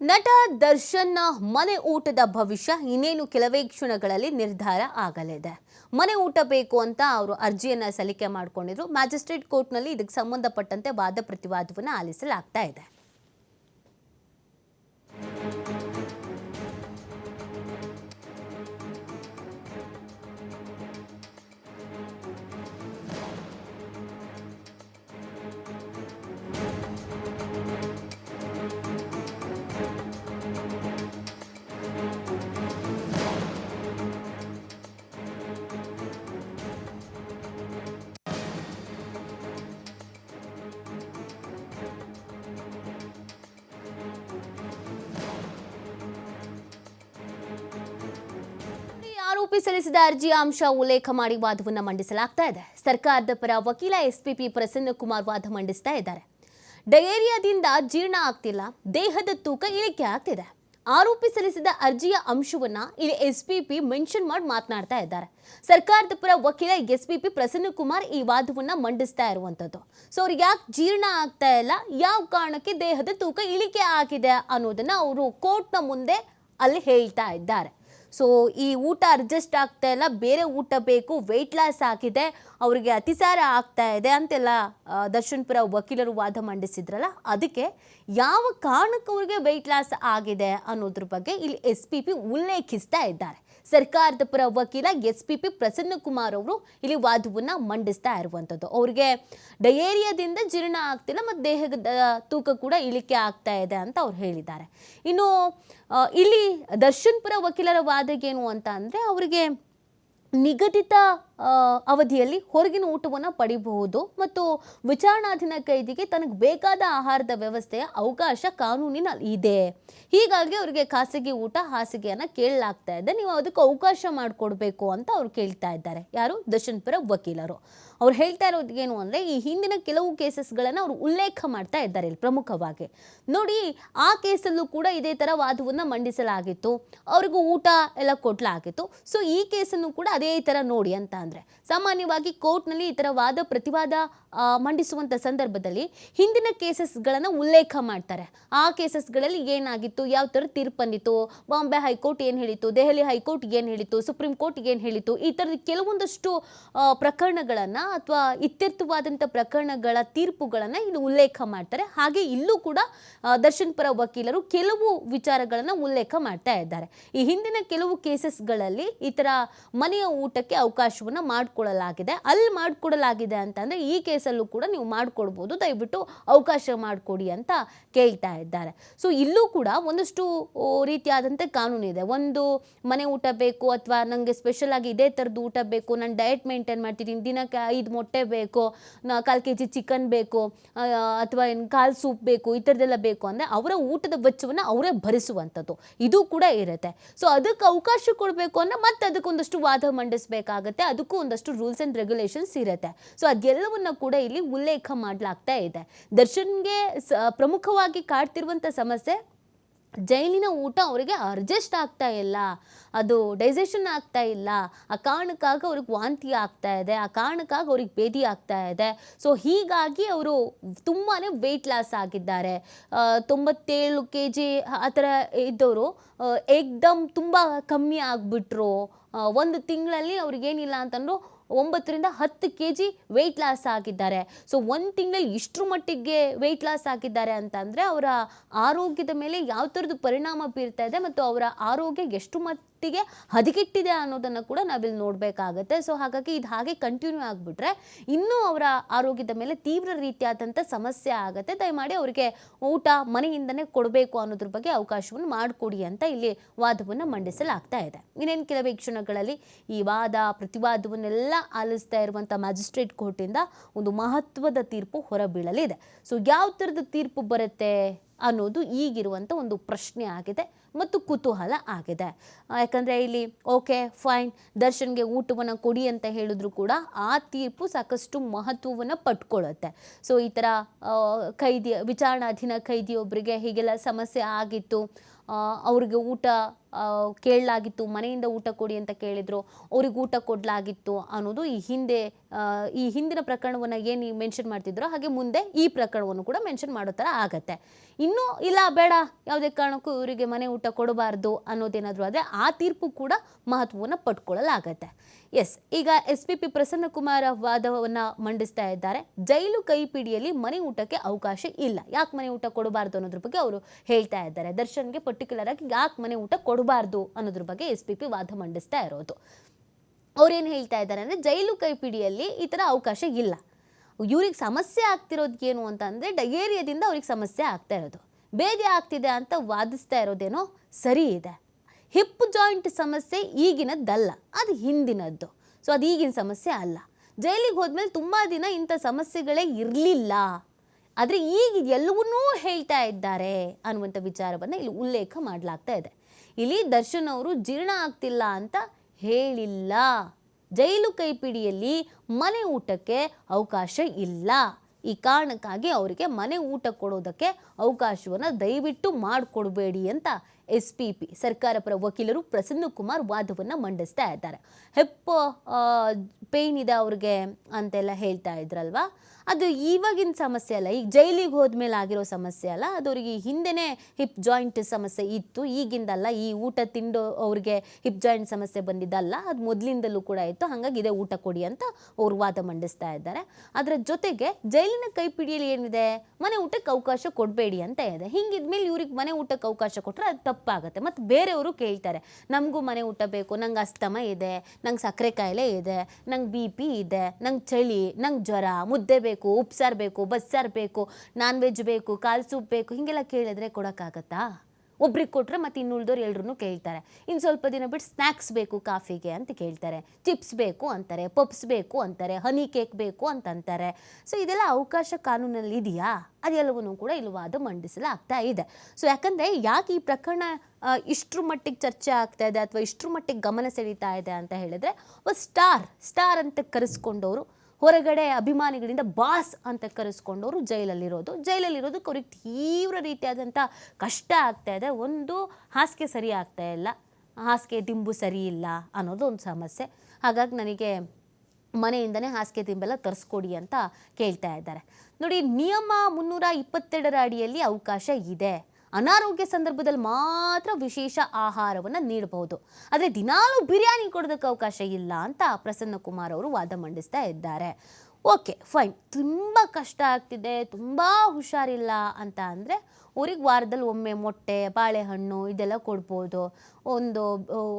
ನಟ ದರ್ಶನ್ನ ಮನೆ ಊಟದ ಭವಿಷ್ಯ ಇನ್ನೇನು ಕೆಲವೇ ಕ್ಷಣಗಳಲ್ಲಿ ನಿರ್ಧಾರ ಆಗಲಿದೆ. ಮನೆ ಊಟ ಬೇಕು ಅಂತ ಅವರು ಅರ್ಜಿಯನ್ನು ಸಲ್ಲಿಕೆ ಮಾಡಿಕೊಂಡಿದ್ರು. ಮ್ಯಾಜಿಸ್ಟ್ರೇಟ್ ಕೋರ್ಟ್ನಲ್ಲಿ ಇದಕ್ಕೆ ಸಂಬಂಧಪಟ್ಟಂತೆ ವಾದ ಪ್ರತಿವಾದವನ್ನು ಆಲಿಸಲಾಗ್ತಾ ಇದೆ. ಆರೋಪಿ ಸಲ್ಲಿಸಿದ ಅರ್ಜಿಯ ಅಂಶ ಉಲ್ಲೇಖ ಮಾಡಿ ವಾದವನ್ನು ಮಂಡಿಸಲಾಗ್ತಾ ಇದೆ. ಸರ್ಕಾರದ ಪರ ವಕೀಲ ಎಸ್ಪಿಪಿ ಪ್ರಸನ್ನ ಕುಮಾರ್ ವಾದ ಮಂಡಿಸ್ತಾ ಇದ್ದಾರೆ. ಡಯೇರಿಯಾದಿಂದ ಜೀರ್ಣ ಆಗ್ತಿಲ್ಲ, ದೇಹದ ತೂಕ ಇಳಿಕೆ ಆಗ್ತಿದೆ. ಆರೋಪಿ ಸಲ್ಲಿಸಿದ ಅರ್ಜಿಯ ಅಂಶವನ್ನ ಇಲ್ಲಿ ಎಸ್ಪಿಪಿ ಮೆನ್ಷನ್ ಮಾಡಿ ಮಾತನಾಡ್ತಾ ಇದ್ದಾರೆ. ಸರ್ಕಾರದ ಪರ ವಕೀಲ ಎಸ್ಪಿಪಿ ಪ್ರಸನ್ನ ಕುಮಾರ್ ಈ ವಾದವನ್ನ ಮಂಡಿಸ್ತಾ ಇರುವಂತದ್ದು. ಸೊ ಅವ್ರಿಗೆ ಯಾಕೆ ಜೀರ್ಣ ಆಗ್ತಾ ಇಲ್ಲ, ಯಾವ ಕಾರಣಕ್ಕೆ ದೇಹದ ತೂಕ ಇಳಿಕೆ ಆಗಿದೆ ಅನ್ನೋದನ್ನ ಅವರು ಕೋರ್ಟ್ನ ಮುಂದೆ ಅಲ್ಲಿ ಹೇಳ್ತಾ ಇದ್ದಾರೆ. ಸೊ ಈ ಊಟ ಅಡ್ಜಸ್ಟ್ ಆಗ್ತಾ ಇಲ್ಲ. ಬೇರೆ ಊಟ ಬೇಕು. ವೆಯ್ಟ್ ಲಾಸ್ ಆಗಿದೆ. ಅವರಿಗೆ ಅತಿಸಾರ ಆಗ್ತಾ ಇದೆ ಅಂತೆಲ್ಲ ದರ್ಶನ್ಪುರ ವಕೀಲರು ವಾದ ಮಂಡಿಸಿದ್ರಲ್ಲ? ಅದಕ್ಕೆ ಯಾವ ಕಾರಣಕ್ಕೆ ಅವರಿಗೆ ವೆಯ್ಟ್ ಲಾಸ್ ಆಗಿದೆ ಅನ್ನೋದ್ರ ಬಗ್ಗೆ ಇಲ್ಲಿ ಎಸ್ ಪಿ ಪಿ ಉಲ್ಲೇಖಿಸ್ತಾ ಇದ್ದಾರೆ. ಸರ್ಕಾರದ ಪರ ವಕೀಲ S P P Prasanna Kumar ಅವರು ಇಲ್ಲಿ ವಾದವನ್ನು ಮಂಡಿಸ್ತಾ ಇರುವಂಥದ್ದು ಅವ್ರಿಗೆ ಡಯೇರಿಯಾದಿಂದ ಜೀರ್ಣ ಆಗ್ತಿಲ್ಲ ಮತ್ತು ದೇಹದ ತೂಕ ಕೂಡ ಇಳಿಕೆ ಆಗ್ತಾ ಇದೆ ಅಂತ ಅವ್ರು ಹೇಳಿದ್ದಾರೆ. ಇನ್ನು ಇಲ್ಲಿ ದರ್ಶನ್ ಪರ ವಕೀಲರ ವಾದಗೇನು ಅಂತ ಅಂದರೆ ಅವರಿಗೆ ನಿಗದಿತ ಅವಧಿಯಲ್ಲಿ ಹೊರಗಿನ ಊಟವನ್ನು ಪಡಿಬಹುದು ಮತ್ತು ವಿಚಾರಣಾಧೀನ ಕೈದಿಗೆ ತನಗೆ ಬೇಕಾದ ಆಹಾರದ ವ್ಯವಸ್ಥೆಯ ಅವಕಾಶ ಕಾನೂನಿನಲ್ಲಿ ಇದೆ. ಹೀಗಾಗಿ ಅವರಿಗೆ ಖಾಸಗಿ ಊಟ, ಹಾಸಿಗೆಯನ್ನು ಕೇಳಲಾಗ್ತಾ ಇದೆ. ನೀವು ಅದಕ್ಕೆ ಅವಕಾಶ ಮಾಡಿಕೊಡ್ಬೇಕು ಅಂತ ಅವ್ರು ಕೇಳ್ತಾ ಇದ್ದಾರೆ. ಯಾರು? ದರ್ಶನ್ ಪರ ವಕೀಲರು. ಅವ್ರು ಹೇಳ್ತಾ ಇರೋದೇನು ಅಂದರೆ, ಈ ಹಿಂದಿನ ಕೆಲವು ಕೇಸಸ್ಗಳನ್ನು ಅವರು ಉಲ್ಲೇಖ ಮಾಡ್ತಾ ಇದ್ದಾರೆ ಇಲ್ಲಿ ಪ್ರಮುಖವಾಗಿ. ನೋಡಿ, ಆ ಕೇಸಲ್ಲೂ ಕೂಡ ಇದೇ ಥರ ವಾದವನ್ನು ಮಂಡಿಸಲಾಗಿತ್ತು. ಅವ್ರಿಗೂ ಊಟ ಎಲ್ಲ ಕೊಡಲಾಗಿತ್ತು. ಸೊ ಈ ಕೇಸನ್ನು ಕೂಡ ಅದೇ ಥರ ನೋಡಿ ಅಂತ ಅಂದರೆ ಸಾಮಾನ್ಯವಾಗಿ ಕೋರ್ಟ್ನಲ್ಲಿ ಈ ಥರ ವಾದ ಪ್ರತಿವಾದ ಮಂಡಿಸುವಂಥ ಸಂದರ್ಭದಲ್ಲಿ ಹಿಂದಿನ ಕೇಸಸ್ಗಳನ್ನು ಉಲ್ಲೇಖ ಮಾಡ್ತಾರೆ. ಆ ಕೇಸಸ್ಗಳಲ್ಲಿ ಏನಾಗಿತ್ತು? ಯಾವ ಥರ ತೀರ್ಪು ಬಂದಿತ್ತು? ಬಾಂಬೆ ಹೈಕೋರ್ಟ್ ಏನು ಹೇಳಿತ್ತು? ದೆಹಲಿ ಹೈಕೋರ್ಟ್ ಏನು ಹೇಳಿತ್ತು? ಸುಪ್ರೀಂ ಕೋರ್ಟ್ ಏನು ಹೇಳಿತ್ತು? ಈ ಥರದ ಕೆಲವೊಂದಷ್ಟು ಪ್ರಕರಣಗಳನ್ನು ಅಥವಾ ಇತ್ಯರ್ಥವಾದಂಥ ಪ್ರಕರಣಗಳ ತೀರ್ಪುಗಳನ್ನು ಇಲ್ಲಿ ಉಲ್ಲೇಖ ಮಾಡ್ತಾರೆ. ಹಾಗೆ ಇಲ್ಲೂ ಕೂಡ ದರ್ಶನ್ ಪರ ವಕೀಲರು ಕೆಲವು ವಿಚಾರಗಳನ್ನು ಉಲ್ಲೇಖ ಮಾಡ್ತಾ ಇದ್ದಾರೆ. ಈ ಹಿಂದಿನ ಕೆಲವು ಕೇಸಸ್ಗಳಲ್ಲಿ ಈ ಥರ ಮನೆಯ ಊಟಕ್ಕೆ ಅವಕಾಶವನ್ನು ಮಾಡಿಕೊಡಲಾಗಿದೆ. ಅಲ್ಲಿ ಮಾಡಿಕೊಡಲಾಗಿದೆ ಅಂತಂದರೆ ಈ ಕೇಸಲ್ಲೂ ಕೂಡ ನೀವು ಮಾಡಿಕೊಡ್ಬೋದು. ದಯವಿಟ್ಟು ಅವಕಾಶ ಮಾಡಿಕೊಡಿ ಅಂತ ಕೇಳ್ತಾ ಇದ್ದಾರೆ. ಸೊ ಇಲ್ಲೂ ಕೂಡ ಒಂದಷ್ಟು ರೀತಿಯಾದಂಥ ಕಾನೂನು ಕಾನೂನಿದೆ ಒಂದು ಮನೆ ಊಟ ಬೇಕು ಅಥವಾ ನನಗೆ ಸ್ಪೆಷಲ್ ಆಗಿ ಇದೇ ಥರದ್ದು ಊಟ ಬೇಕು, ನಾನು ಡಯಟ್ ಮೇಂಟೈನ್ ಮಾಡ್ತಿದ್ದೀನಿ, ದಿನಕ್ಕೆ ಐದು ಮೊಟ್ಟೆ ಬೇಕು ಕಾಲು ಕೆ ಜಿ ಚಿಕನ್ ಬೇಕು ಅಥವಾ ಏನು ಕಾಲು ಸೂಪ್ ಬೇಕು, ಈ ಥರದ್ದೆಲ್ಲ ಬೇಕು ಅಂದರೆ ಅವರ ಊಟದ ವೆಚ್ಚವನ್ನು ಅವರೇ ಭರಿಸುವಂಥದ್ದು. ಇದು ಕೂಡ ಇರುತ್ತೆ. ಸೊ ಅದಕ್ಕೆ ಅವಕಾಶ ಕೊಡಬೇಕು ಅಂದರೆ ಮತ್ತೆ ಅದಕ್ಕೊಂದಷ್ಟು ವಾದ ಮಂಡಿಸಬೇಕಾಗತ್ತೆ. ಅದಕ್ಕೂ ಒಂದಷ್ಟು ರೂಲ್ಸ್ ಆ್ಯಂಡ್ ರೆಗ್ಯುಲೇಷನ್ಸ್ ಇರುತ್ತೆ. ಸೊ ಅದೆಲ್ಲವನ್ನ ಕೂಡ ಇಲ್ಲಿ ಉಲ್ಲೇಖ ಮಾಡಲಾಗ್ತಾ ಇದೆ. ದರ್ಶನ್ಗೆ ಪ್ರಮುಖವಾಗಿ ಕಾಡ್ತಿರುವಂಥ ಸಮಸ್ಯೆ ಜೈಲಿನ ಊಟ ಅವರಿಗೆ ಅರ್ಜೆಸ್ಟ್ ಆಗ್ತಾ ಇಲ್ಲ, ಅದು ಡೈಜೆಷನ್ ಆಗ್ತಾ ಇಲ್ಲ. ಆ ಕಾರಣಕ್ಕಾಗಿ ಅವ್ರಿಗೆ ವಾಂತಿ ಆಗ್ತಾ ಇದೆ, ಆ ಕಾರಣಕ್ಕಾಗಿ ಅವ್ರಿಗೆ ಭೇದಿ ಆಗ್ತಾ ಇದೆ. ಸೊ ಹೀಗಾಗಿ ಅವರು ತುಂಬಾ ವೆಯ್ಟ್ ಲಾಸ್ ಆಗಿದ್ದಾರೆ. ತೊಂಬತ್ತೇಳು ಕೆ ಜಿ ಆ ಥರ ಇದ್ದವರು ಏಕ್ದಮ್ ತುಂಬ ಕಮ್ಮಿ ಆಗಿಬಿಟ್ರು. ಒಂದು ತಿಂಗಳಲ್ಲಿ ಅವ್ರಿಗೇನಿಲ್ಲ ಅಂತಂದ್ರು ಒಂಬತ್ತರಿಂದ ಹತ್ತು ಕೆ ಜಿ ವೆಯ್ಟ್ ಲಾಸ್ ಆಗಿದ್ದಾರೆ. ಸೊ ಒಂದು ತಿಂಗಳಲ್ಲಿ ಇಷ್ಟರ ಮಟ್ಟಿಗೆ ವೆಯ್ಟ್ ಲಾಸ್ ಆಗಿದ್ದಾರೆ ಅಂತಂದರೆ ಅವರ ಆರೋಗ್ಯದ ಮೇಲೆ ಯಾವ ಥರದ್ದು ಪರಿಣಾಮ ಬೀರ್ತಾ ಇದೆ ಮತ್ತು ಅವರ ಆರೋಗ್ಯ ಎಷ್ಟು ಮಟ್ಟಿಗೆ ಹದಗೆಟ್ಟಿದೆ ಅನ್ನೋದನ್ನು ಕೂಡ ನಾವಿಲ್ಲಿ ನೋಡಬೇಕಾಗತ್ತೆ. ಸೊ ಹಾಗಾಗಿ ಇದು ಹಾಗೆ ಕಂಟಿನ್ಯೂ ಆಗಿಬಿಟ್ರೆ ಇನ್ನೂ ಅವರ ಆರೋಗ್ಯದ ಮೇಲೆ ತೀವ್ರ ರೀತಿಯಾದಂಥ ಸಮಸ್ಯೆ ಆಗುತ್ತೆ. ದಯಮಾಡಿ ಅವರಿಗೆ ಊಟ ಮನೆಯಿಂದನೇ ಕೊಡಬೇಕು ಅನ್ನೋದ್ರ ಬಗ್ಗೆ ಅವಕಾಶವನ್ನು ಮಾಡಿಕೊಡಿ ಅಂತ ಇಲ್ಲಿ ವಾದವನ್ನು ಮಂಡಿಸಲಾಗ್ತಾ ಇದೆ. ಇನ್ನೇನು ಕೆಲವೇ ಕ್ಷಣಗಳಲ್ಲಿ ಈ ವಾದ, ಪ್ರತಿವಾದವನ್ನೆಲ್ಲ ಆಲಿಸ್ತಾ ಇರುವಂಥ ಮ್ಯಾಜಿಸ್ಟ್ರೇಟ್ ಕೋರ್ಟಿಂದ ಒಂದು ಮಹತ್ವದ ತೀರ್ಪು ಹೊರಬೀಳಲಿದೆ. ಸೊ ಯಾವ ಥರದ ತೀರ್ಪು ಬರುತ್ತೆ? ಅನ್ನೋದು ಈಗಿರುವಂಥ ಒಂದು ಪ್ರಶ್ನೆ ಆಗಿದೆ ಮತ್ತು ಕುತೂಹಲ ಆಗಿದೆ. ಯಾಕಂದರೆ ಇಲ್ಲಿ ಓಕೆ ಫೈನ್ ದರ್ಶನ್ಗೆ ಊಟವನ್ನು ಕೊಡಿ ಅಂತ ಹೇಳಿದ್ರು ಕೂಡ ಆ ತೀರ್ಪು ಸಾಕಷ್ಟು ಮಹತ್ವವನ್ನು ಪಟ್ಕೊಳ್ಳುತ್ತೆ ಸೊ ಈ ಥರ ಖೈದಿ ವಿಚಾರಣಾಧೀನ ಖೈದಿಯೊಬ್ಬರಿಗೆ ಹೀಗೆಲ್ಲ ಸಮಸ್ಯೆ ಆಗಿತ್ತು ಅವ್ರಿಗೆ ಊಟ ಕೇಳಲಾಗಿತ್ತು ಮನೆಯಿಂದ ಊಟ ಕೊಡಿ ಅಂತ ಕೇಳಿದ್ರು, ಅವ್ರಿಗೆ ಊಟ ಕೊಡಲಾಗಿತ್ತು ಅನ್ನೋದು ಈ ಹಿಂದೆ ಈ ಹಿಂದಿನ ಪ್ರಕರಣವನ್ನು ಏನು ಮೆನ್ಷನ್ ಮಾಡ್ತಿದ್ರೋ ಹಾಗೆ ಮುಂದೆ ಈ ಪ್ರಕರಣವನ್ನು ಕೂಡ ಮೆನ್ಷನ್ ಮಾಡೋ ಥರ ಆಗತ್ತೆ. ಇನ್ನೂ ಇಲ್ಲ, ಬೇಡ, ಯಾವುದೇ ಕಾರಣಕ್ಕೂ ಇವರಿಗೆ ಮನೆ ಊಟ ಕೊಡಬಾರ್ದು ಅನ್ನೋದೇನಾದರೂ ಆದರೆ ಆ ತೀರ್ಪು ಕೂಡ ಮಹತ್ವವನ್ನು ಪಟ್ಕೊಳ್ಳಲಾಗತ್ತೆ ಎಸ್ ಈಗ ಎಸ್ ಪಿ ಪಿ ಪ್ರಸನ್ನಕುಮಾರ ವಾದವನ್ನು ಮಂಡಿಸ್ತಾ ಇದ್ದಾರೆ. ಜೈಲು ಕೈಪಿಡಿಯಲ್ಲಿ ಮನೆ ಊಟಕ್ಕೆ ಅವಕಾಶ ಇಲ್ಲ. ಯಾಕೆ ಮನೆ ಊಟ ಕೊಡಬಾರ್ದು ಅನ್ನೋದ್ರ ಬಗ್ಗೆ ಅವರು ಹೇಳ್ತಾ ಇದ್ದಾರೆ. ದರ್ಶನ್ಗೆ ಪರ್ಟಿಕ್ಯುಲರ್ ಆಗಿ ಯಾಕೆ ಮನೆ ಊಟ ಕೊಡಬಾರ್ದು ಅನ್ನೋದ್ರ ಬಗ್ಗೆ ಎಸ್ ಪಿ ಪಿ ವಾದ ಮಂಡಿಸ್ತಾ ಇರೋದು. ಅವ್ರೇನು ಹೇಳ್ತಾ ಇದ್ದಾರೆ ಅಂದರೆ ಜೈಲು ಕೈಪಿಡಿಯಲ್ಲಿ ಈ ಥರ ಅವಕಾಶ ಇಲ್ಲ. ಇವ್ರಿಗೆ ಸಮಸ್ಯೆ ಆಗ್ತಿರೋದು ಏನು ಅಂತ ಅಂದರೆ ಡಯೇರಿಯಾದಿಂದ ಅವ್ರಿಗೆ ಸಮಸ್ಯೆ ಆಗ್ತಾ ಇರೋದು. ಬೇದಿ ಆಗ್ತಿದೆ ಅಂತ ವಾದಿಸ್ತಾ ಇರೋದೇನೋ ಸರಿ ಇದೆ. ಹಿಪ್ ಜಾಯಿಂಟ್ ಸಮಸ್ಯೆ ಈಗಿನದ್ದಲ್ಲ, ಅದು ಹಿಂದಿನದ್ದು. ಸೊ ಅದು ಈಗಿನ ಸಮಸ್ಯೆ ಅಲ್ಲ. ಜೈಲಿಗೆ ಹೋದ್ಮೇಲೆ ತುಂಬ ದಿನ ಇಂಥ ಸಮಸ್ಯೆಗಳೇ ಇರಲಿಲ್ಲ. ಆದರೆ ಈಗ ಎಲ್ಲವನ್ನೂ ಹೇಳ್ತಾ ಇದ್ದಾರೆ ಅನ್ನುವಂಥ ವಿಚಾರವನ್ನು ಇಲ್ಲಿ ಉಲ್ಲೇಖ ಮಾಡಲಾಗ್ತಾ ಇದೆ. ಇಲ್ಲಿ ದರ್ಶನ್ ಅವರು ಜೀರ್ಣ ಆಗ್ತಿಲ್ಲ ಅಂತ ಹೇಳಿಲ್ಲ. ಜೈಲು ಕೈಪಿಡಿಯಲ್ಲಿ ಮನೆ ಊಟಕ್ಕೆ ಅವಕಾಶ ಇಲ್ಲ. ಈ ಕಾರಣಕ್ಕಾಗಿ ಅವರಿಗೆ ಮನೆ ಊಟ ಕೊಡೋದಕ್ಕೆ ಅವಕಾಶವನ್ನು ದಯವಿಟ್ಟು ಮಾಡಿಕೊಡ್ಬೇಡಿ ಅಂತ ಎಸ್ ಪಿ ಪಿ, ಸರ್ಕಾರ ಪರ ವಕೀಲರು ಪ್ರಸನ್ನ ಕುಮಾರ್ ವಾದವನ್ನು ಮಂಡಿಸ್ತಾ ಇದ್ದಾರೆ. ಹೆಪ್ ಪೇಯ್ನ್ ಇದೆ ಅವ್ರಿಗೆ ಅಂತೆಲ್ಲ ಹೇಳ್ತಾ ಇದ್ರಲ್ವಾ? ಅದು ಇವಾಗಿನ ಸಮಸ್ಯೆ ಅಲ್ಲ. ಈಗ ಜೈಲಿಗೆ ಹೋದ್ಮೇಲೆ ಆಗಿರೋ ಸಮಸ್ಯೆ ಅಲ್ಲ. ಅದು ಅವ್ರಿಗೆ ಹಿಂದೆನೇ ಹಿಪ್ ಜಾಯಿಂಟ್ ಸಮಸ್ಯೆ ಇತ್ತು. ಈಗಿಂದಲ್ಲ ಈ ಊಟ ತಿಂದು ಅವ್ರಿಗೆ ಹಿಪ್ ಜಾಯಿಂಟ್ ಸಮಸ್ಯೆ ಬಂದಿದ್ದಲ್ಲ. ಅದು ಮೊದಲಿಂದಲೂ ಕೂಡ ಇತ್ತು. ಹಾಗಾಗಿ ಇದೇ ಊಟ ಕೊಡಿ ಅಂತ ಅವ್ರು ವಾದ ಮಂಡಿಸ್ತಾ ಇದ್ದಾರೆ. ಅದರ ಜೊತೆಗೆ ಜೈಲಿನ ಕೈಪಿಡಿಯಲ್ಲಿ ಏನಿದೆ? ಮನೆ ಊಟಕ್ಕೆ ಅವಕಾಶ ಕೊಡಬೇಡಿ ಅಂತ ಇದೆ. ಹಿಂಗಿದ್ಮೇಲೆ ಇವ್ರಿಗೆ ಮನೆ ಊಟಕ್ಕೆ ಅವಕಾಶ ಕೊಟ್ಟರೆ ಅದು ತಪ್ಪಾಗುತ್ತೆ. ಮತ್ತು ಬೇರೆಯವರು ಕೇಳ್ತಾರೆ, ನಮಗೂ ಮನೆ ಊಟ ಬೇಕು. ನಂಗೆ ಅಸ್ತಮ ಇದೆ, ನಂಗೆ ಸಕ್ಕರೆ ಕಾಯಿಲೆ ಇದೆ, ನಂಗೆ ಬಿ ಪಿ ಇದೆ, ನಂಗೆ ಚಳಿ, ನಂಗೆ ಜ್ವರ, ಮುದ್ದೆ ಬೇಕು ಉಪ್ಸಾರು ಬೇಕು ಬಸ್ಸಾರು ಬೇಕು ನಾನ್ ವೆಜ್ ಬೇಕು ಕಾಲು ಸೂಪ್ ಬೇಕು, ಹೀಗೆಲ್ಲ ಕೇಳಿದ್ರೆ ಕೊಡೋಕ್ಕಾಗತ್ತಾ? ಒಬ್ರಿಗೆ ಕೊಟ್ಟರೆ ಮತ್ತೆ ಇನ್ನು ಎಲ್ಲರೂ ಕೇಳ್ತಾರೆ. ಇನ್ನು ಸ್ವಲ್ಪ ದಿನ ಬಿಟ್ಟು ಸ್ನ್ಯಾಕ್ಸ್ ಬೇಕು, ಕಾಫಿಗೆ ಅಂತ ಕೇಳ್ತಾರೆ. ಚಿಪ್ಸ್ ಬೇಕು ಅಂತಾರೆ ಪಪ್ಸ್ ಬೇಕು ಅಂತಾರೆ ಹನಿ ಕೇಕ್ ಬೇಕು ಅಂತಂತಾರೆ ಸೊ ಇದೆಲ್ಲ ಅವಕಾಶ ಕಾನೂನಲ್ಲಿ ಇದೆಯಾ? ಅದೆಲ್ಲವನ್ನೂ ಕೂಡ ಇಲ್ಲಿ ವಾದ ಮಂಡಿಸಲಾಗ್ತಾ ಇದೆ. ಸೊ ಯಾಕಂದರೆ ಯಾಕೆ ಈ ಪ್ರಕರಣ ಇಷ್ಟ್ರ ಮಟ್ಟಿಗೆ ಚರ್ಚೆ ಆಗ್ತಾ ಇದೆ ಅಥವಾ ಇಷ್ಟ್ರ ಮಟ್ಟಿಗೆ ಗಮನ ಸೆಳೀತಾ ಇದೆ ಅಂತ ಹೇಳಿದ್ರೆ ಸ್ಟಾರ್ ಸ್ಟಾರ್ ಅಂತ ಕರೆಸ್ಕೊಂಡವರು ಹೊರಗಡೆ ಅಭಿಮಾನಿಗಳಿಂದ ಬಾಸ್ ಅಂತ ಕರೆಸ್ಕೊಂಡವರು ಜೈಲಲ್ಲಿರೋದು. ಜೈಲಲ್ಲಿರೋದಕ್ಕೆ ಅವ್ರಿಗೆ ತೀವ್ರ ರೀತಿಯಾದಂಥ ಕಷ್ಟ ಆಗ್ತಾ ಇದೆ. ಒಂದು ಹಾಸಿಗೆ ಸರಿ ಆಗ್ತಾ ಇಲ್ಲ. ಹಾಸಿಗೆ ದಿಂಬು ಸರಿ ಇಲ್ಲ ಅನ್ನೋದು ಒಂದು ಸಮಸ್ಯೆ. ಹಾಗಾಗಿ ನನಗೆ ಮನೆಯಿಂದನೇ ಹಾಸಿಗೆ ದಿಂಬೆಲ್ಲ ತರಿಸ್ಕೊಡಿ ಅಂತ ಕೇಳ್ತಾ ಇದ್ದಾರೆ. ನೋಡಿ, ನಿಯಮ ಮುನ್ನೂರ ಇಪ್ಪತ್ತೆರಡರ ಅಡಿಯಲ್ಲಿ ಅವಕಾಶ ಇದೆ. ಅನಾರೋಗ್ಯ ಸಂದರ್ಭದಲ್ಲಿ ಮಾತ್ರ ವಿಶೇಷ ಆಹಾರವನ್ನು ನೀಡಬಹುದು. ಆದರೆ ದಿನಾಲೂ ಬಿರಿಯಾನಿ ಕೊಡೋದಕ್ಕೆ ಅವಕಾಶ ಇಲ್ಲ ಅಂತ ಪ್ರಸನ್ನ ಕುಮಾರ್ ಅವರು ವಾದ ಮಂಡಿಸ್ತಾ ಇದ್ದಾರೆ. Okay, fine. ತುಂಬ ಕಷ್ಟ ಆಗ್ತಿದೆ, ತುಂಬ ಹುಷಾರಿಲ್ಲ ಅಂತ ಅಂದರೆ ಅವ್ರಿಗೆ ವಾರದಲ್ಲಿ ಒಮ್ಮೆ ಮೊಟ್ಟೆ, ಬಾಳೆಹಣ್ಣು ಇದೆಲ್ಲ ಕೊಡ್ಬೋದು. ಒಂದು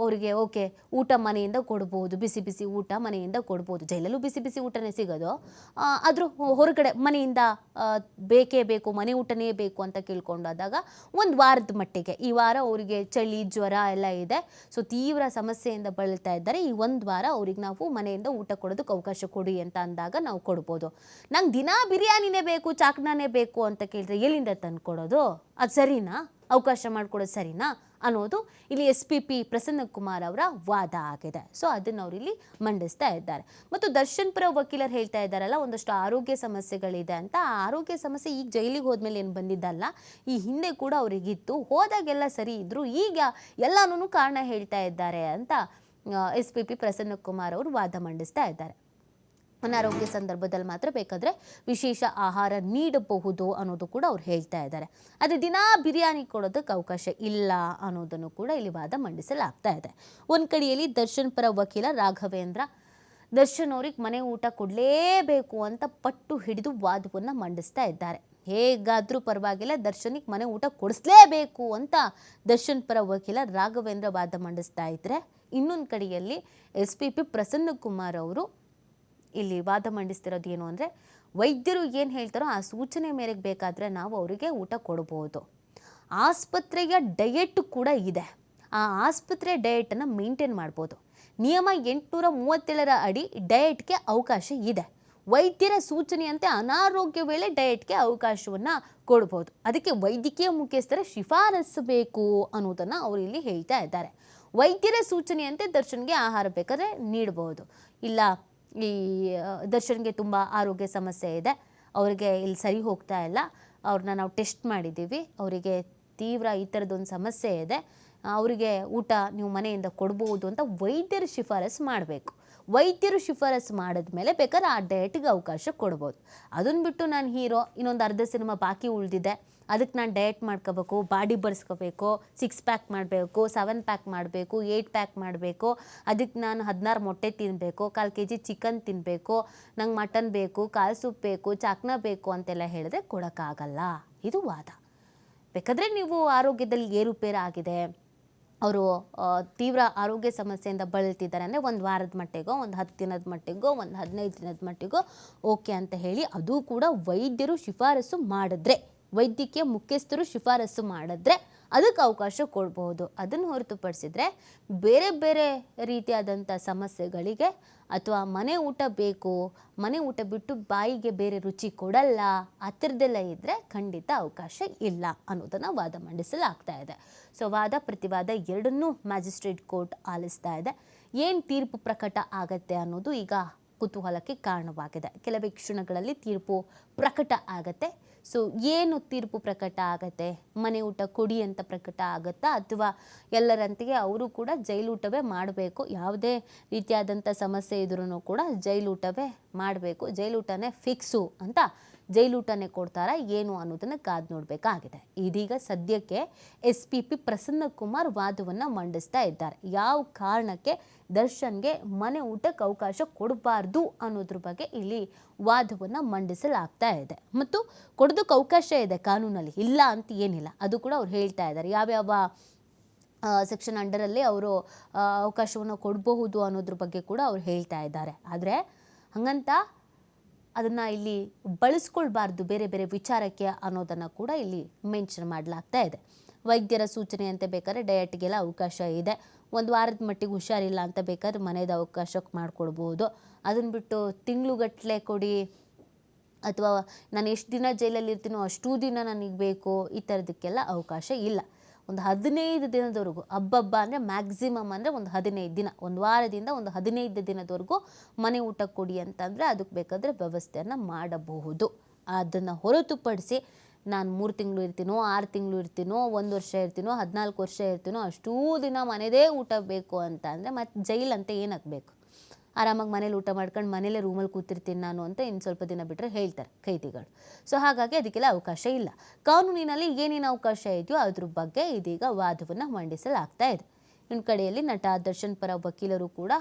ಅವರಿಗೆ ಓಕೆ, ಊಟ ಮನೆಯಿಂದ ಕೊಡ್ಬೋದು, ಬಿಸಿ ಬಿಸಿ ಊಟ ಮನೆಯಿಂದ ಕೊಡ್ಬೋದು. ಜೈಲಲ್ಲೂ ಬಿಸಿ ಬಿಸಿ ಊಟನೇ ಸಿಗೋದು. ಆದರೂ ಹೊರಗಡೆ ಮನೆಯಿಂದ ಬೇಕೇ ಬೇಕು, ಮನೆ ಊಟನೇ ಬೇಕು ಅಂತ ಕೇಳ್ಕೊಂಡಾದಾಗ ಒಂದು ವಾರದ ಮಟ್ಟಿಗೆ, ಈ ವಾರ ಅವರಿಗೆ ಚಳಿ, ಜ್ವರ ಎಲ್ಲ ಇದೆ. ಸೊ ತೀವ್ರ ಸಮಸ್ಯೆಯಿಂದ ಬಳಲ್ತಾ ಇದ್ದಾರೆ. ಈ ಒಂದು ವಾರ ಅವ್ರಿಗೆ ನಾವು ಮನೆಯಿಂದ ಊಟ ಕೊಡೋದಕ್ಕೆ ಅವಕಾಶ ಕೊಡಿ ಅಂತ ಅಂದಾಗ ನಾವು ಕೊಡ್ಬೋದು. ನಂಗೆ ದಿನಾ ಬಿರಿಯಾನಿನೇ ಬೇಕು, ಚಾಕ್ನಾನೇ ಬೇಕು ಅಂತ ಕೇಳಿದ್ರೆ ಎಲ್ಲಿಂದ ತಂದು ಕೊಡೋದು ಅದು ಸರಿನಾ? ಅವಕಾಶ ಮಾಡಿಕೊಡೋದು ಸರಿನಾ? ಅನ್ನೋದು ಇಲ್ಲಿ S P P Prasanna Kumar ಅವರ ವಾದ ಆಗಿದೆ. ಸೊ ಅದನ್ನು ಅವರು ಇಲ್ಲಿ ಮಂಡಿಸ್ತಾ ಇದ್ದಾರೆ. ಮತ್ತು ದರ್ಶನ್ ಪರ ವಕೀಲರು ಹೇಳ್ತಾ ಇದ್ದಾರಲ್ಲ, ಒಂದಷ್ಟು ಆರೋಗ್ಯ ಸಮಸ್ಯೆಗಳಿದೆ ಅಂತ. ಆ ಆರೋಗ್ಯ ಸಮಸ್ಯೆ ಈಗ ಜೈಲಿಗೆ ಹೋದ್ಮೇಲೆ ಏನು ಬಂದಿದ್ದಲ್ಲ, ಈ ಹಿಂದೆ ಕೂಡ ಅವರಿಗಿತ್ತು. ಹೋದಾಗೆಲ್ಲ ಸರಿ ಇದ್ರು, ಈಗ ಎಲ್ಲಾನು ಕಾರಣ ಹೇಳ್ತಾ ಇದ್ದಾರೆ ಅಂತ S P P Prasanna Kumar ಅವರು ವಾದ ಮಂಡಿಸ್ತಾ ಇದ್ದಾರೆ. ಅನಾರೋಗ್ಯ ಸಂದರ್ಭದಲ್ಲಿ ಮಾತ್ರ ಬೇಕಾದರೆ ವಿಶೇಷ ಆಹಾರ ನೀಡಬಹುದು ಅನ್ನೋದು ಕೂಡ ಅವ್ರು ಹೇಳ್ತಾ ಇದ್ದಾರೆ. ಆದರೆ ದಿನಾ ಬಿರಿಯಾನಿ ಕೊಡೋದಕ್ಕೆ ಅವಕಾಶ ಇಲ್ಲ ಅನ್ನೋದನ್ನು ಕೂಡ ಇಲ್ಲಿ ವಾದ ಮಂಡಿಸಲಾಗ್ತಾ ಇದೆ. ಒಂದು ಕಡೆಯಲ್ಲಿ ದರ್ಶನ್ ಪರ ವಕೀಲ ರಾಘವೇಂದ್ರ, ದರ್ಶನ್ ಅವ್ರಿಗೆ ಮನೆ ಊಟ ಕೊಡಲೇಬೇಕು ಅಂತ ಪಟ್ಟು ಹಿಡಿದು ವಾದವನ್ನು ಮಂಡಿಸ್ತಾ ಇದ್ದಾರೆ. ಹೇಗಾದರೂ ಪರವಾಗಿಲ್ಲ, ದರ್ಶನಿಗೆ ಮನೆ ಊಟ ಕೊಡಿಸ್ಲೇಬೇಕು ಅಂತ ದರ್ಶನ್ ಪರ ವಕೀಲ ರಾಘವೇಂದ್ರ ವಾದ ಮಂಡಿಸ್ತಾ ಇದ್ದರೆ ಇನ್ನೊಂದು ಕಡೆಯಲ್ಲಿ S P P Prasanna Kumar ಅವರು ಇಲ್ಲಿ ವಾದ ಮಂಡಿಸ್ತಿರೋದು ಏನು ಅಂದರೆ ವೈದ್ಯರು ಏನು ಹೇಳ್ತಾರೋ ಆ ಸೂಚನೆ ಮೇರೆಗೆ ಬೇಕಾದರೆ ನಾವು ಅವರಿಗೆ ಊಟ ಕೊಡ್ಬೋದು. ಆಸ್ಪತ್ರೆಯ ಡಯಟ್ ಕೂಡ ಇದೆ. ಆ ಆಸ್ಪತ್ರೆ ಡಯೆಟನ್ನು ಮೇಂಟೈನ್ ಮಾಡ್ಬೋದು. ನಿಯಮ ಎಂಟುನೂರ ಮೂವತ್ತೇಳರ ಅಡಿ ಡಯೆಟ್ಗೆ ಅವಕಾಶ ಇದೆ. ವೈದ್ಯರ ಸೂಚನೆಯಂತೆ ಅನಾರೋಗ್ಯ ವೇಳೆ ಡಯೆಟ್ಗೆ ಅವಕಾಶವನ್ನು ಕೊಡ್ಬೋದು. ಅದಕ್ಕೆ ವೈದ್ಯಕೀಯ ಮುಖ್ಯಸ್ಥರ ಶಿಫಾರಸು ಬೇಕು ಅನ್ನೋದನ್ನು ಅವರು ಇಲ್ಲಿ ಹೇಳ್ತಾ ಇದ್ದಾರೆ. ವೈದ್ಯರ ಸೂಚನೆಯಂತೆ ದರ್ಶನ್ಗೆ ಆಹಾರ ಬೇಕಾದರೆ ನೀಡಬಹುದು ಇಲ್ಲ ಈ ದರ್ಶನ್ಗೆ ತುಂಬ ಆರೋಗ್ಯ ಸಮಸ್ಯೆ ಇದೆ. ಅವರಿಗೆ ಇಲ್ಲಿ ಸರಿ ಹೋಗ್ತಾ ಇಲ್ಲ. ಅವ್ರನ್ನ ನಾವು ಟೆಸ್ಟ್ ಮಾಡಿದ್ದೀವಿ. ಅವರಿಗೆ ತೀವ್ರ ಈ ಥರದ್ದೊಂದು ಸಮಸ್ಯೆ ಇದೆ. ಅವರಿಗೆ ಊಟ ನೀವು ಮನೆಯಿಂದ ಕೊಡ್ಬೋದು ಅಂತ ವೈದ್ಯರು ಶಿಫಾರಸು ಮಾಡಬೇಕು. ವೈದ್ಯರು ಶಿಫಾರಸು ಮಾಡಿದ್ಮೇಲೆ ಬೇಕಾದ್ರೆ ಆ ಡಯಟಿಗೆ ಅವಕಾಶ ಕೊಡ್ಬೋದು. ಅದನ್ನು ಬಿಟ್ಟು ನಾನು ಹೀರೋ, ಇನ್ನೊಂದು ಅರ್ಧ ಸಿನಿಮಾ ಬಾಕಿ ಉಳಿದಿದೆ. ಅದಕ್ಕೆ ನಾನು ಡಯಟ್ ಮಾಡ್ಕೋಬೇಕು, ಬಾಡಿ ಬರ್ಸ್ಕೋಬೇಕು ಸಿಕ್ಸ್ ಪ್ಯಾಕ್ ಮಾಡಬೇಕು ಸೆವೆನ್ ಪ್ಯಾಕ್ ಮಾಡಬೇಕು ಏಯ್ಟ್ ಪ್ಯಾಕ್ ಮಾಡಬೇಕು. ಅದಕ್ಕೆ ನಾನು ಹದಿನಾರು ಮೊಟ್ಟೆ ತಿನ್ನಬೇಕು ಕಾಲು ಕೆ ಜಿ ಚಿಕನ್ ತಿನ್ನಬೇಕು ನಂಗೆ ಮಟನ್ ಬೇಕು, ಕಾಲು ಸೂಪ್ ಬೇಕು, ಚಾಕ್ನ ಬೇಕು ಅಂತೆಲ್ಲ ಹೇಳಿದ್ರೆ ಕೊಡೋಕ್ಕಾಗಲ್ಲ. ಇದು ವಾದ. ಬೇಕಾದರೆ ನೀವು ಆರೋಗ್ಯದಲ್ಲಿ ಏರುಪೇರು ಆಗಿದೆ ಅವರು ತೀವ್ರ ಆರೋಗ್ಯ ಸಮಸ್ಯೆಯಿಂದ ಬಳಲ್ತಿದ್ದಾರೆ ಅಂದರೆ ಒಂದು ವಾರದ ಮಟ್ಟಿಗೋ, ಒಂದು ಹತ್ತು ದಿನದ ಮಟ್ಟಿಗೋ, ಒಂದು ಹದಿನೈದು ದಿನದ ಮಟ್ಟಿಗೋ ಓಕೆ ಅಂತ ಹೇಳಿ ಅದು ಕೂಡ ವೈದ್ಯರು ಶಿಫಾರಸು ಮಾಡಿದ್ರೆ, ವೈದ್ಯಕೀಯ ಮುಖ್ಯಸ್ಥರು ಶಿಫಾರಸು ಮಾಡಿದ್ರೆ ಅದಕ್ಕೆ ಅವಕಾಶ ಕೊಡಬಹುದು ಅದನ್ನು ಹೊರತುಪಡಿಸಿದರೆ ಬೇರೆ ಬೇರೆ ರೀತಿಯಾದಂಥ ಸಮಸ್ಯೆಗಳಿಗೆ ಅಥವಾ ಮನೆ ಊಟ ಬೇಕು, ಮನೆ ಊಟ ಬಿಟ್ಟು ಬಾಯಿಗೆ ಬೇರೆ ರುಚಿ ಕೊಡಲ್ಲ ಆ ಥರದ್ದೆಲ್ಲ ಇದ್ದರೆ ಖಂಡಿತ ಅವಕಾಶ ಇಲ್ಲ ಅನ್ನೋದನ್ನು ವಾದ ಮಂಡಿಸಲಾಗ್ತಾ ಇದೆ. ಸೊ, ವಾದ ಪ್ರತಿವಾದ ಎರಡನ್ನೂ ಮ್ಯಾಜಿಸ್ಟ್ರೇಟ್ ಕೋರ್ಟ್ ಆಲಿಸ್ತಾ ಇದೆ. ಏನು ತೀರ್ಪು ಪ್ರಕಟ ಆಗತ್ತೆ ಅನ್ನೋದು ಈಗ ಕುತೂಹಲಕ್ಕೆ ಕಾರಣವಾಗಿದೆ. ಕೆಲವೇ ಕ್ಷಣಗಳಲ್ಲಿ ತೀರ್ಪು ಪ್ರಕಟ ಆಗತ್ತೆ. ಸೊ ಏನು ತೀರ್ಪು ಪ್ರಕಟ ಆಗತ್ತೆ? ಮನೆ ಊಟ ಕೊಡಿ ಅಂತ ಪ್ರಕಟ ಆಗುತ್ತಾ? ಅಥವಾ ಎಲ್ಲರಂತೆಯೇ ಅವರು ಕೂಡ ಜೈಲೂಟವೇ ಮಾಡಬೇಕು? ಯಾವುದೇ ರೀತಿಯಾದಂಥ ಸಮಸ್ಯೆ ಇದ್ರೂ ಕೂಡ ಜೈಲೂಟವೇ ಮಾಡಬೇಕು. ಜೈಲೂಟನೇ ಫಿಕ್ಸು ಅಂತ ಜೈಲೂಟನೇ ಕೊಡ್ತಾರಾ, ಏನು ಅನ್ನೋದನ್ನು ಕಾದು ನೋಡಬೇಕಾಗಿದೆ. ಇದೀಗ ಸದ್ಯಕ್ಕೆ S P P Prasanna Kumar ವಾದವನ್ನು ಮಂಡಿಸ್ತಾ ಇದ್ದಾರೆ. ಯಾವ ಕಾರಣಕ್ಕೆ ದರ್ಶನ್ಗೆ ಮನೆ ಊಟಕ್ಕೆ ಅವಕಾಶ ಕೊಡಬಾರ್ದು ಅನ್ನೋದ್ರ ಬಗ್ಗೆ ಇಲ್ಲಿ ವಾದವನ್ನು ಮಂಡಿಸಲಾಗ್ತಾ ಇದೆ. ಮತ್ತು ಕೊಡೋದಕ್ಕೆ ಅವಕಾಶ ಇದೆ, ಕಾನೂನಲ್ಲಿ ಇಲ್ಲ ಅಂತ ಏನಿಲ್ಲ, ಅದು ಕೂಡ ಅವ್ರು ಹೇಳ್ತಾ ಇದ್ದಾರೆ. ಯಾವ್ಯಾವ ಸೆಕ್ಷನ್ ಅಂಡರಲ್ಲಿ ಅವರು ಅವಕಾಶವನ್ನು ಕೊಡಬಹುದು ಅನ್ನೋದ್ರ ಬಗ್ಗೆ ಕೂಡ ಅವ್ರು ಹೇಳ್ತಾ ಇದ್ದಾರೆ. ಆದರೆ ಹಾಗಂತ ಅದನ್ನು ಇಲ್ಲಿ ಬಳಸ್ಕೊಳ್ಬಾರ್ದು ಬೇರೆ ಬೇರೆ ವಿಚಾರಕ್ಕೆ ಅನ್ನೋದನ್ನು ಕೂಡ ಇಲ್ಲಿ ಮೆನ್ಷನ್ ಮಾಡಲಾಗ್ತಾ ಇದೆ. ವೈದ್ಯರ ಸೂಚನೆಯಂತೆ ಬೇಕಾದ್ರೆ ಡಯಟ್ಗೆಲ್ಲ ಅವಕಾಶ ಇದೆ. ಒಂದು ವಾರದ ಮಟ್ಟಿಗೆ ಹುಷಾರಿಲ್ಲ ಅಂತ ಬೇಕಾದ್ರೆ ಮನೆಯದ ಅವಕಾಶಕ್ಕೆ ಮಾಡಿಕೊಡ್ಬೋದು. ಅದನ್ನು ಬಿಟ್ಟು ತಿಂಗಳುಗಟ್ಟಲೆ ಕೊಡಿ, ಅಥವಾ ನಾನು ಎಷ್ಟು ದಿನ ಜೈಲಲ್ಲಿ ಇರ್ತೀನೋ ಅಷ್ಟೂ ದಿನ ನನಗೆ ಬೇಕು, ಈ ಥರದಕ್ಕೆಲ್ಲ ಅವಕಾಶ ಇಲ್ಲ. ಒಂದು ಹದಿನೈದು ದಿನದವರೆಗೂ ಹಬ್ಬಬ್ಬ ಅಂದರೆ ಮ್ಯಾಕ್ಸಿಮಮ್ ಅಂದರೆ ಒಂದು ಹದಿನೈದು ದಿನ, ಒಂದು ವಾರದಿಂದ ಒಂದು ಹದಿನೈದು ದಿನದವರೆಗೂ ಮನೆ ಊಟ ಕೊಡಿ ಅಂತಂದರೆ ಅದಕ್ಕೆ ಬೇಕಾದರೆ ವ್ಯವಸ್ಥೆಯನ್ನು ಮಾಡಬಹುದು. ಅದನ್ನು ಹೊರತುಪಡಿಸಿ ನಾನು ಮೂರು ತಿಂಗಳು ಇರ್ತೀನೋ, ಆರು ತಿಂಗಳು ಇರ್ತೀನೋ, ಒಂದು ವರ್ಷ ಇರ್ತೀನೋ, ಹದಿನಾಲ್ಕು ವರ್ಷ ಇರ್ತೀನೋ, ಅಷ್ಟೂ ದಿನ ಮನೆದೇ ಊಟ ಬೇಕು ಅಂತ ಅಂದರೆ ಮತ್ತು ಜೈಲಂತ ಏನಕ್ಕೆ ಬೇಕು ಆರಾಮಾಗಿ ಮನೇಲಿ ಊಟ ಮಾಡ್ಕೊಂಡು ಮನೇಲೇ ರೂಮಲ್ಲಿ ಕೂತಿರ್ತೀನಿ ನಾನು ಅಂತ ಇನ್ನು ಸ್ವಲ್ಪ ದಿನ ಬಿಟ್ಟರೆ ಹೇಳ್ತಾರೆ ಕೈದಿಗಳು. ಸೊ ಹಾಗಾಗಿ ಅದಕ್ಕೆಲ್ಲ ಅವಕಾಶ ಇಲ್ಲ. ಕಾನೂನಿನಲ್ಲಿ ಏನೇನು ಅವಕಾಶ ಇದೆಯೋ ಅದ್ರ ಬಗ್ಗೆ ಇದೀಗ ವಾದವನ್ನು ಮಂಡಿಸಲಾಗ್ತಾ ಇದೆ. ಇನ್ನು ಕಡೆಯಲ್ಲಿ ನಟ ದರ್ಶನ್ ಪರ ವಕೀಲರು ಕೂಡ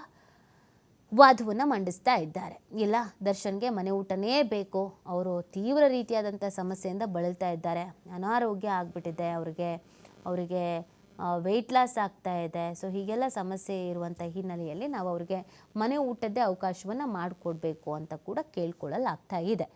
ವಾದವನ್ನು ಮಂಡಿಸ್ತಾ ಇದ್ದಾರೆ. ಇಲ್ಲ, ದರ್ಶನ್ಗೆ ಮನೆ ಊಟನೇ ಬೇಕು. ಅವರು ತೀವ್ರ ರೀತಿಯಾದಂಥ ಸಮಸ್ಯೆಯಿಂದ ಬಳಲ್ತಾ ಇದ್ದಾರೆ. ಅನಾರೋಗ್ಯ ಆಗಿಬಿಟ್ಟಿದೆ. ಅವರಿಗೆ ಅವರಿಗೆ ವೆಯ್ಟ್ ಲಾಸ್ ಆಗ್ತಾ ಇದೆ. ಸೊ ಹೀಗೆಲ್ಲ ಸಮಸ್ಯೆ ಇರುವಂಥ ಹಿನ್ನೆಲೆಯಲ್ಲಿ ನಾವು ಅವರಿಗೆ ಮನೆ ಊಟದ್ದೇ ಅವಕಾಶವನ್ನು ಮಾಡಿಕೊಡ್ಬೇಕು ಅಂತ ಕೂಡ ಕೇಳ್ಕೊಳ್ಳಲಾಗ್ತಾ ಇದೆ.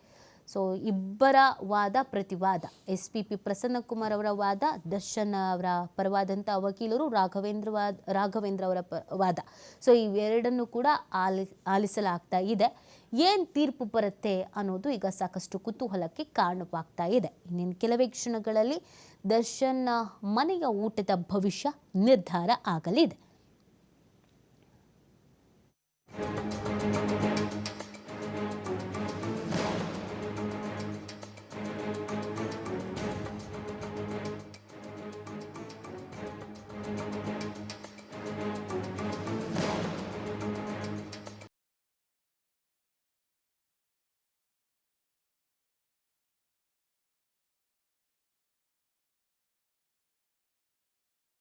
ಸೊ ಇಬ್ಬರ ವಾದ ಪ್ರತಿವಾದ ಎಸ್ ಪಿ ಪಿ ಪ್ರಸನ್ನಕುಮಾರ್ ಅವರ ವಾದ, ದರ್ಶನ್ ಅವರ ಪರವಾದಂಥ ವಕೀಲರು ರಾಘವೇಂದ್ರ ವಾದ, ರಾಘವೇಂದ್ರ ಅವರ ಪ, ವಾದ. ಸೊ ಇವೆರಡನ್ನು ಕೂಡ ಆಲಿ, ಆಲಿಸಲಾಗ್ತಾ ಇದೆ. ಏನು ತೀರ್ಪು ಬರುತ್ತೆ ಅನ್ನೋದು ಈಗ ಸಾಕಷ್ಟು ಕುತೂಹಲಕ್ಕೆ ಕಾರಣವಾಗ್ತಾ ಇದೆ. ಇನ್ನೇನು ಕೆಲವೇ ಕ್ಷಣಗಳಲ್ಲಿ ದರ್ಶನ್ ಮನೆಯ ಊಟದ ಭವಿಷ್ಯ ನಿರ್ಧಾರ ಆಗಲಿದೆ.